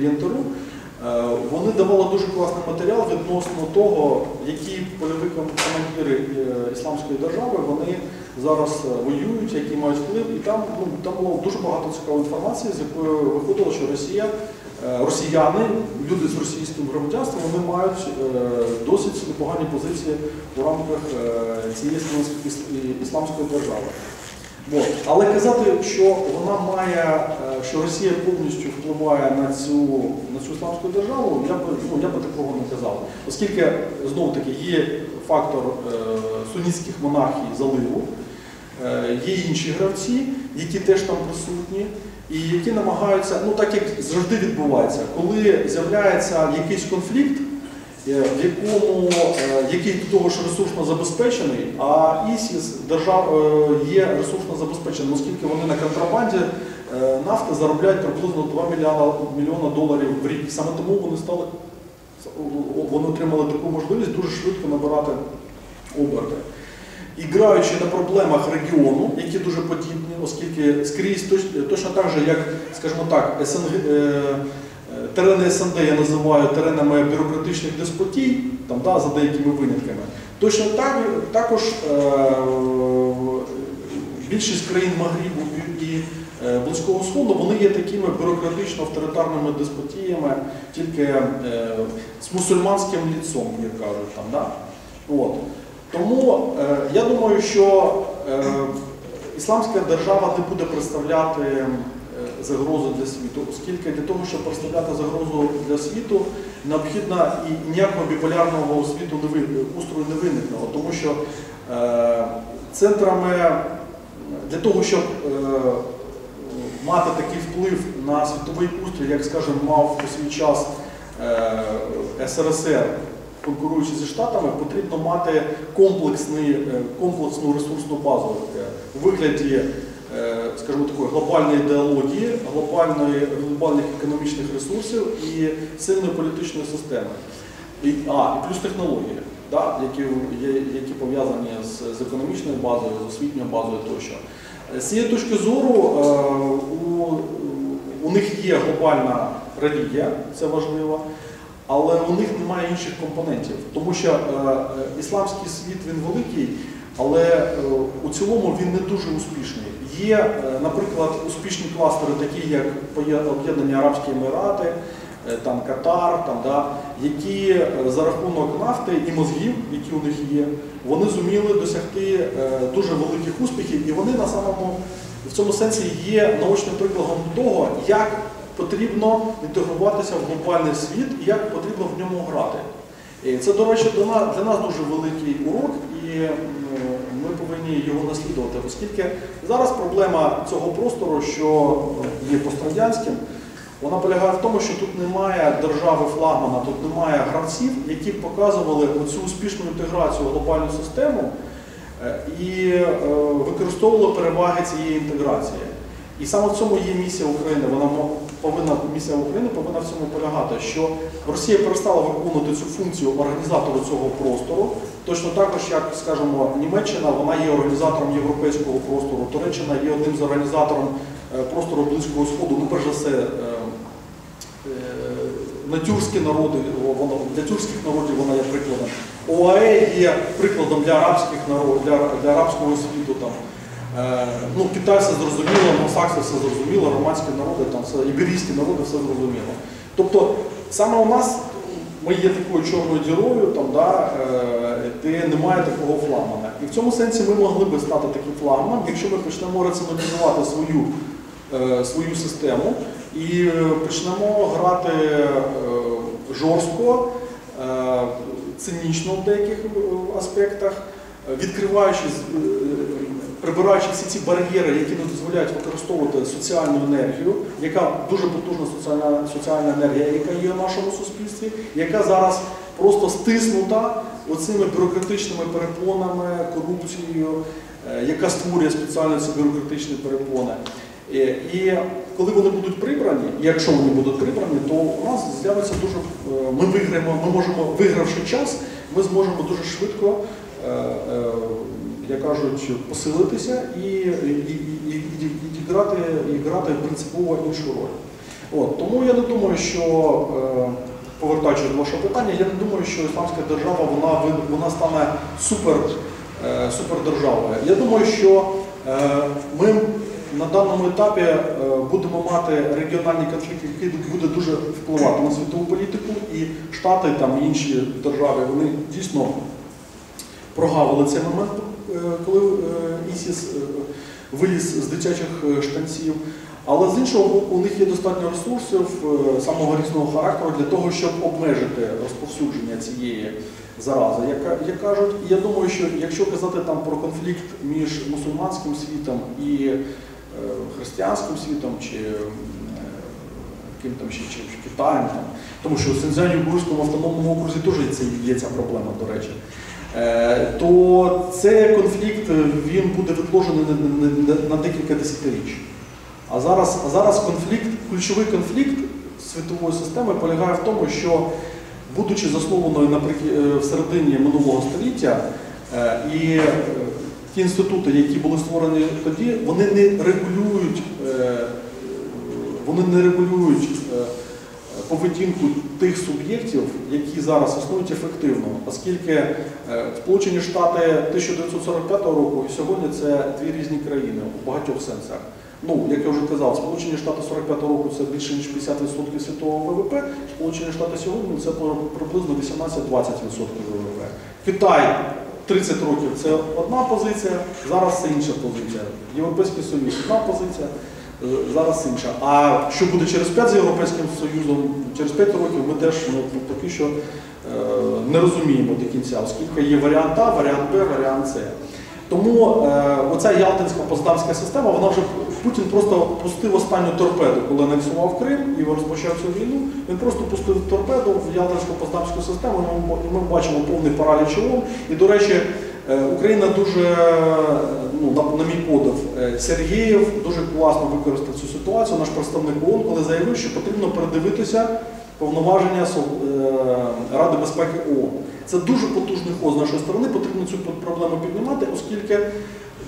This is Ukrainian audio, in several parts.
Єнтеру, е, вони давали дуже класний матеріал відносно того, які польові командири е, ісламської держави вони зараз е, воюють, які мають вплив. І там, ну, там було дуже багато цікавої інформації, з якої виходило, що Росія, росіяни, люди з російським громадянством, вони мають досить непогані позиції у рамках цієї ісламської держави. От. Але казати, що вона має, е, що Росія повністю впливає на цю, на цю ісламську державу, я би, ну, я би такого не казав. Оскільки, знову таки, є фактор е, сунітських монархій заливу, е, є інші гравці, які теж там присутні, і які намагаються, ну так як завжди відбувається, коли з'являється якийсь конфлікт, в якому е, який до того ж ресурсно забезпечений, а ІСІС держав е, є ресурсно забезпеченим, оскільки вони на контрабанді е, нафти заробляють приблизно 2 мільйона, мільйона доларів в рік. Саме тому вони стали вони отримали таку можливість дуже швидко набирати оберти. І граючи на проблемах регіону, які дуже подібні, оскільки скрізь точно так же, як, скажімо так, СНГ, е, е, терени СНД я називаю теренами бюрократичних деспотій, там, да, за деякими винятками. Точно так, також е, більшість країн Магрібу і е, Близького Сходу вони є такими бюрократично-авторитарними деспотіями, тільки е, з мусульманським ліцом, як кажуть там. Да? От. Тому е, я думаю, що е, ісламська держава не буде представляти загрозу для світу, оскільки для того, щоб представляти загрозу для світу, необхідно і ніякого біполярного світу не устрою не виникнуло, тому що е, центрами для того, щоб е, мати такий вплив на світовий устрій, як, скажімо, мав у свій час е, СРСР, конкуруючи зі Штатами, потрібно мати комплексний, е, комплексну ресурсну базу е, у вигляді, е, скажімо такої, глобальної ідеології, глобальної, глобальних економічних ресурсів і сильної політичної системи. І, а, і плюс технології, да, які, які пов'язані з, з економічною базою, з освітньою базою тощо. Е, З цієї точки зору е, у, у них є глобальна релігія, це важливо, але у них немає інших компонентів, тому що е, е, ісламський світ він великий, але е, у цілому він не дуже успішний. Є, е, наприклад, успішні кластери, такі як Об'єднані Арабські Емірати, е, там Катар, там, да, які е, за рахунок нафти і мозгів, які у них є, вони зуміли досягти дуже великих успіхів, і вони на самому в цьому сенсі є наочним прикладом того, як потрібно інтегруватися в глобальний світ і як потрібно в ньому грати. Це, до речі, для нас, дуже великий урок, і ми повинні його наслідувати, оскільки зараз проблема цього простору, що є пострадянським, вона полягає в тому, що тут немає держави флагмана, тут немає гравців, які б показували цю успішну інтеграцію в глобальну систему е, і е, використовували переваги цієї інтеграції. І саме в цьому є місія України. Вона повинна місія України повинна в цьому полягати, що Росія перестала виконувати цю функцію організатору цього простору. Точно також, як скажімо, Німеччина, вона є організатором європейського простору, Туреччина є одним з організатором е, простору Близького Сходу. Ну, перш за все, е, е, на народи, воно для тюркських народів вона є прикладом. ОАЕ є прикладом для арабських народів, для, для арабського світу. Там. Е, ну, Китай все зрозуміло, Сакси все зрозуміло, романські народи, там, все, іберійські народи все зрозуміло. Тобто саме у нас ми є такою чорною дірою, там, да, е, де немає такого флагмана. І в цьому сенсі ми могли би стати таким флагманом, якщо ми почнемо раціоналізувати свою, е, свою систему і почнемо грати жорстко, цинічно в деяких аспектах, відкриваючи, з- е, прибираючи всі ці бар'єри, які не дозволяють використовувати соціальну енергію, яка дуже потужна соціальна, соціальна енергія, яка є в нашому суспільстві, яка зараз просто стиснута оцими бюрократичними перепонами, корупцією, е, яка створює спеціально ці бюрократичні перепони. Е, І коли вони будуть прибрані, якщо вони будуть прибрані, то у нас з'явиться дуже е, ми виграємо, ми можемо, вигравши час, ми зможемо дуже швидко, як кажуть, посилитися і, і, і, і, і, грати, і грати принципово іншу роль. От, тому я не думаю, що, е, повертаючись до вашого питання, я не думаю, що ісламська держава вона, вона стане супер, е, супердержавою. Я думаю, що е, ми на даному етапі будемо мати регіональний конфлікт, який буде дуже впливати на світову політику, і Штати там інші держави вони дійсно прогавили цей момент, коли е, ІСІС е, виліз з дитячих е, штанців. Але з іншого боку, у них є достатньо ресурсів е, самого різного характеру для того, щоб обмежити розповсюдження цієї зарази. Як, як кажуть, і я думаю, що якщо казати там про конфлікт між мусульманським світом і е, християнським світом, чи е, ким там ще чи, чи Китаєм, там, тому що у Синьцзянь-Уйгурському автономному окрузі теж є ця проблема, до речі. Е, то цей конфлікт він буде відложений на, декілька десятиріч. А зараз, а зараз конфлікт, ключовий конфлікт світової системи полягає в тому, що, будучи заснованою е, в середині минулого століття, е, і ті інститути, які були створені тоді, вони не регулюють, вони не регулюють поведінку тих суб'єктів, які зараз існують ефективно, оскільки е, Сполучені Штати 1945 року і сьогодні це дві різні країни у багатьох сенсах. Ну, як я вже казав, Сполучені Штати 45 року це більше ніж 50% світового ВВП, Сполучені Штати сьогодні це приблизно 18-20% ВВП. Китай 30 років це одна позиція, зараз це інша позиція. Європейський Союз одна позиція, зараз інша. А що буде через 5 з Європейським Союзом, через 5 років ми теж ну, поки що е, не розуміємо до кінця, оскільки є варіант А, варіант Б, варіант С. Тому е, оця Ялтинська поздамська система, вона вже Путін просто пустив останню торпеду, коли анексував Крим і розпочав цю війну. Він просто пустив торпеду в Ялтинську поздамську систему. і Ми, бачимо повний параліч. І, до речі, е, Україна дуже, е, ну, на, мій подив, е, Сергієв дуже класно використав цю ситуацію, наш представник ООН, коли заявив, що потрібно передивитися повноваження е, Ради безпеки ООН. Це дуже потужний ход з нашої сторони, потрібно цю проблему піднімати, оскільки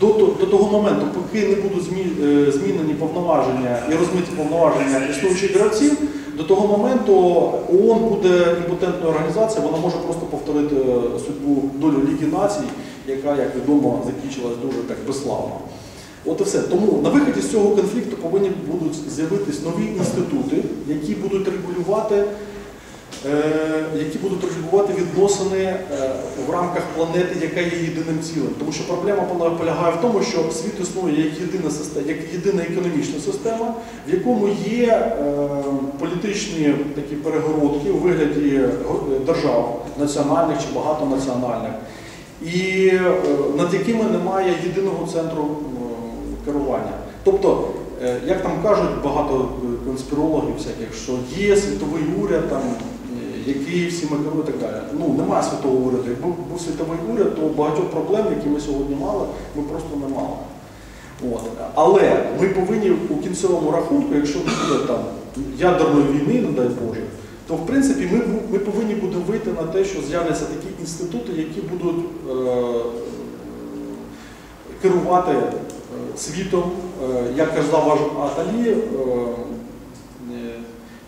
до, до того моменту, поки не будуть е, змінені повноваження і розмиті повноваження існуючих гравців, до того моменту ООН буде імпотентною організацією, вона може просто повторити е, судьбу долю Ліги націй, яка, як відомо, закінчилась дуже так безславно. От і все. Тому на виході з цього конфлікту повинні будуть з'явитись нові інститути, які будуть регулювати, які будуть регулювати відносини е, в рамках планети, яка є єдиним цілим. Тому що проблема поля- полягає в тому, що світ існує як єдина система, як єдина економічна система, в якому є е, політичні такі перегородки у вигляді е, держав національних чи багатонаціональних, і е, над якими немає єдиного центру е, керування. Тобто, е, як там кажуть багато е, конспірологів всяких, що є світовий уряд, там, е, який всіми керує і так далі. Ну, немає світового уряду. Якби був світовий уряд, то багатьох проблем, які ми сьогодні мали, ми просто не мали. От. Але ми повинні у кінцевому рахунку, якщо не буде там ядерної війни, не дай Боже, то в принципі ми, бу- ми повинні будемо вийти на те, що з'являться такі інститути, які будуть е, керувати е, світом. Е, як казав ваш Аталі, е, е,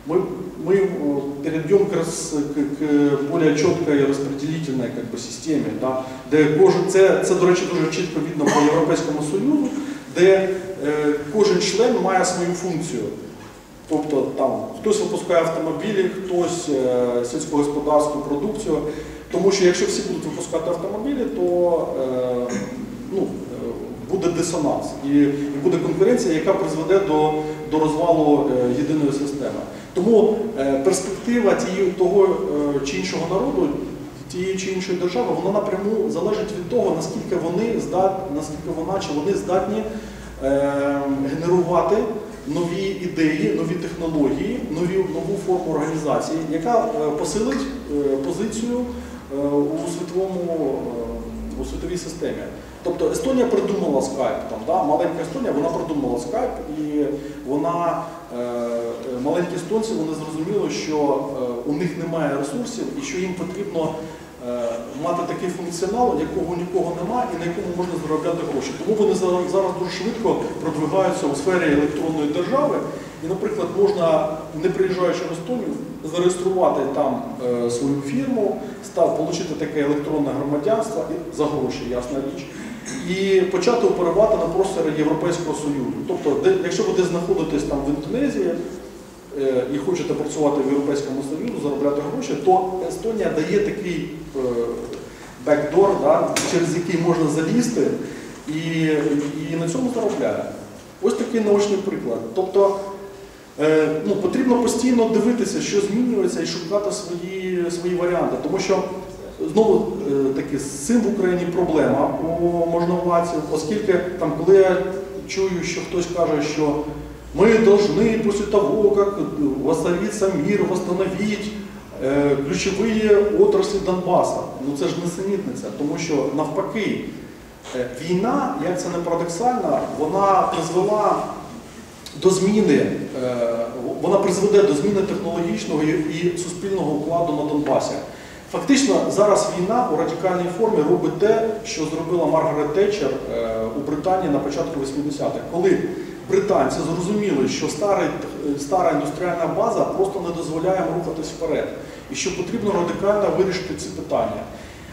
мы, мы э, перейдем к, раз, к, к более чіткій розподілительній как бы, системі, да, де кожен, це, це, до речі, дуже чітко видно по Європейському Союзу, де е, кожен член має свою функцію. Тобто там хтось випускає автомобілі, хтось е, сільськогосподарську продукцію. Тому що якщо всі будуть випускати автомобілі, то е, ну, е, буде дисонанс і, і буде конкуренція, яка призведе до, до розвалу е, єдиної системи. Тому е, перспектива того е, чи іншого народу, тієї чи іншої держави, вона напряму залежить від того, наскільки вони здатні, наскільки вона чи вони здатні генерувати нові ідеї, нові технології, нові, нову форму організації, яка посилить позицію у світовому у світовій системі. Тобто Естонія придумала скайп, там, да? маленька Естонія, вона придумала скайп, і вона, е, маленькі естонці, вони зрозуміли, що е, у них немає ресурсів і що їм потрібно е, мати такий функціонал, якого нікого немає і на якому можна заробляти гроші. Тому вони зараз, зараз дуже швидко продвигаються у сфері електронної держави І, наприклад, можна, не приїжджаючи в Естонію, зареєструвати там е, свою фірму, став отримати таке електронне громадянство і за гроші, ясна річ, і почати оперувати на просторі Європейського Союзу. Тобто, якщо ви десь знаходитесь там в Індонезії е, і хочете працювати в Європейському Союзі, заробляти гроші, то Естонія дає такий е, бекдор, да, через який можна залізти і, і на цьому заробляє. Ось такий наочний приклад. Тобто е, ну, потрібно постійно дивитися, що змінюється, і шукати свої, свої варіанти. Тому що знову е, таки з цим в Україні проблема у можновладців, оскільки там, коли я чую, що хтось каже, що ми должны после того, как воцарится мир, восстановить е, ключові отраслі Донбаса. Ну це ж несенітниця, тому що навпаки, е, війна, як це не парадоксально, вона призвела до зміни, вона призведе до зміни технологічного і суспільного укладу на Донбасі. Фактично, зараз війна у радикальній формі робить те, що зробила Маргарет Тетчер е, у Британії на початку 80-х, коли британці зрозуміли, що старий, стара індустріальна база просто не дозволяє рухатись вперед, і що потрібно радикально вирішити ці питання.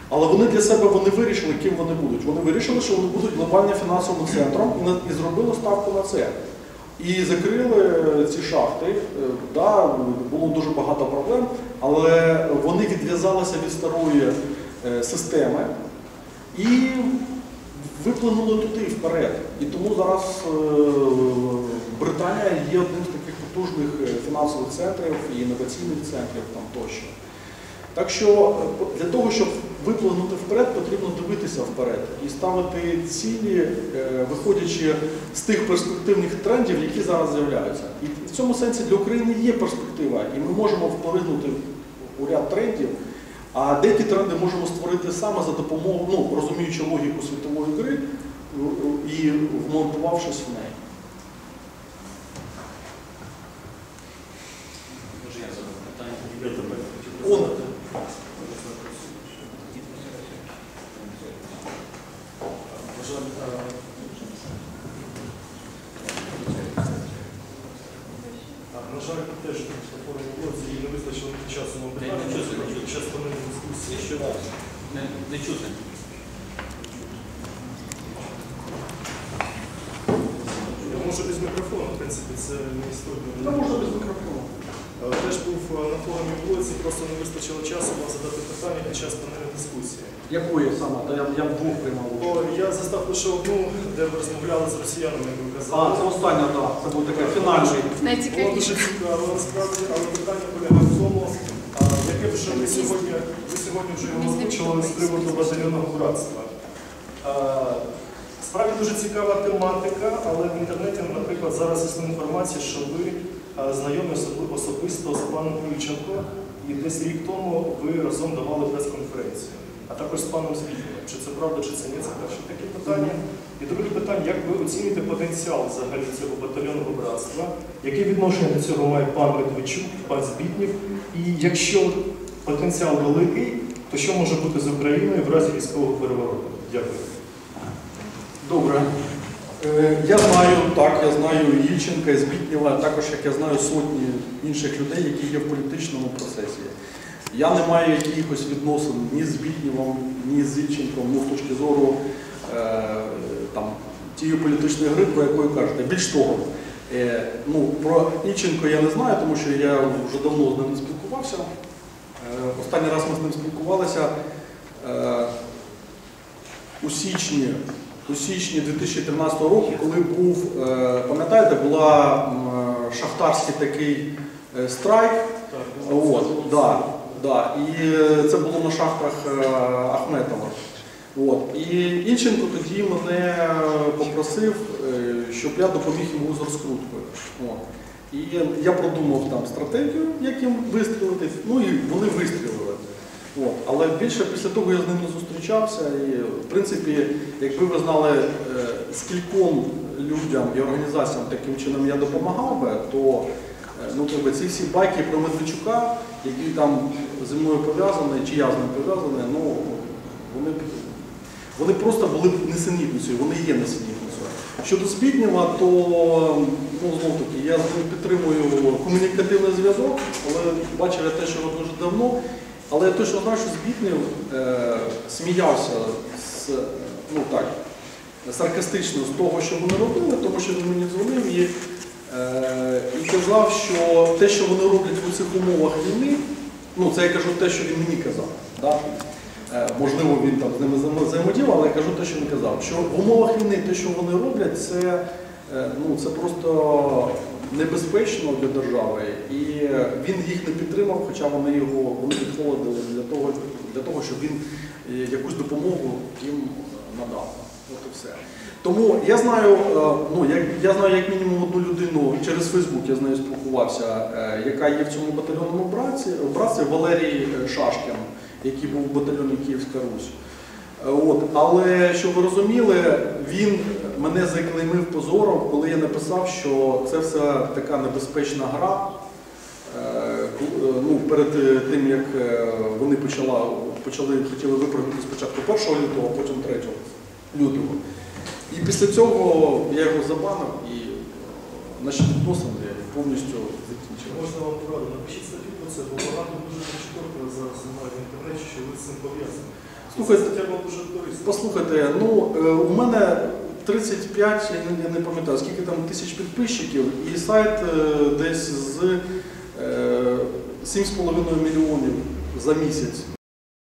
Але вони для себе вони вирішили, ким вони будуть. Вони вирішили, що вони будуть глобальним фінансовим центром і зробили ставку на це. І закрили ці шахти. Е, Да, було дуже багато проблем, але вони відв'язалися від старої е, системи і виплинули туди вперед. І тому зараз е, Британія є одним з таких потужних е, фінансових центрів і інноваційних центрів там тощо. Так що е, для того, щоб виплигнути вперед, потрібно дивитися вперед і ставити цілі, е, виходячи з тих перспективних трендів, які зараз з'являються. І в цьому сенсі для України є перспектива, і ми можемо вплинути у ряд трендів. А деякі тренди можемо створити саме за допомогою, ну, розуміючи логіку світової гри і вмонтувавшись в неї. Може я задам питання? Он. На жаль, теж такого не було, і не вистачило часу на Та й не чути, не чути. під час панельної дискусії. Що? Не, не чути. Я можу без мікрофону, в принципі, це не історія. Та можна без мікрофону. Теж був е, на форумі вулиці, просто не вистачило часу вам задати питання під час панельної дискусії. Якої саме? Та я, я вдвох приймав О, я застав лише одну, де ви розмовляли з росіянами, А, це остання, так. Це був такий фінальний. Найцікавіше. цікаво, насправді, але питання полягає в тому, а, яке вже ви сьогодні, ви сьогодні вже його озвучили з приводу батальйонного братства. А, Справді дуже цікава тематика, але в інтернеті, наприклад, зараз існує інформація, що ви знайомі особисто з паном Ключенко, і десь рік тому ви разом давали прес-конференцію, а також з паном Збігнєвим. Чи це правда, чи це ні, це перше таке питання. І друге питання, як ви оцінюєте потенціал взагалі цього батальйонного братства? Яке відношення до цього має пан Медведчук, пан Збітнєв? І якщо потенціал великий, то що може бути з Україною в разі військового перевороту? Дякую. Добре. Е, Я знаю, так, я знаю і Ільченка, і Збітнєва, також як я знаю сотні інших людей, які є в політичному процесі. Я не маю якихось відносин ні з Збітнєвим, ні з Ільченком, ну, з точки зору там, тієї політичної гри, про яку ви кажете. Більш того, е, ну, про Ільченко я не знаю, тому що я вже давно з ним не спілкувався. Е, Останній раз ми з ним спілкувалися е, у січні у січні 2013 року, коли був, е, пам'ятаєте, була е, шахтарський такий е, страйк. От, да, да. І е, це було на шахтах е, Ахметова. От. І Ільченко тоді мене попросив, е, щоб я допоміг йому з розкруткою. От. І я продумав там стратегію, як їм вистрілити, ну і вони вистрілили. От. Але більше після того я з ним не зустрічався. І, в принципі, якби ви знали, е, скільком людям і організаціям таким чином я допомагав би, то е, ну, якби ці всі байки про Медведчука, які там зі мною пов'язані, чи я з ним пов'язаний, ну, вони, вони просто були несенітницею, вони є несенітницею. Щодо Збіднєва, то ну, знов таки я підтримую комунікативний зв'язок, але бачив я те, що дуже давно. Але я точно знаю, що Збіднєв е, сміявся з, ну так, саркастично з того, що вони робили, тому що він мені дзвонив і, е, і казав, що те, що вони роблять у цих умовах війни, ну це я кажу те, що він мені казав. Да? Е, Можливо, він там з ними взаємо- взаємодіяв, але я кажу те, що він казав. Що в умовах війни те, що вони роблять, це, е, ну, це просто небезпечно для держави. І він їх не підтримав, хоча вони його вони підходили для того, для того, щоб він е, якусь допомогу їм надав. От і все. Тому я знаю, ну як я знаю як мінімум одну людину через Фейсбук, я з нею спілкувався, яка є в цьому батальйонному братці, братці Валерій Шашкін, який був в батальйоні Київська Русь. Е, От, але щоб ви розуміли, він мене заклеймив позором, коли я написав, що це все така небезпечна гра. Е, е, Ну, перед тим, як вони почала, почали, хотіли виправити спочатку 1 лютого, а потім 3 лютого. І після цього я його забанив і наші відносини повністю закінчилися. Можна вам пораду, напишіть статтю про це, бо багато дуже чітко зараз немає в інтернеті, що ви з цим пов'язані. Слухайте, стаття була дуже корисна. Послухайте, ну е, у мене 35, я не- пам'ятаю, скільки там тисяч підписчиків, і сайт е, десь з е, 7,5 мільйонів за місяць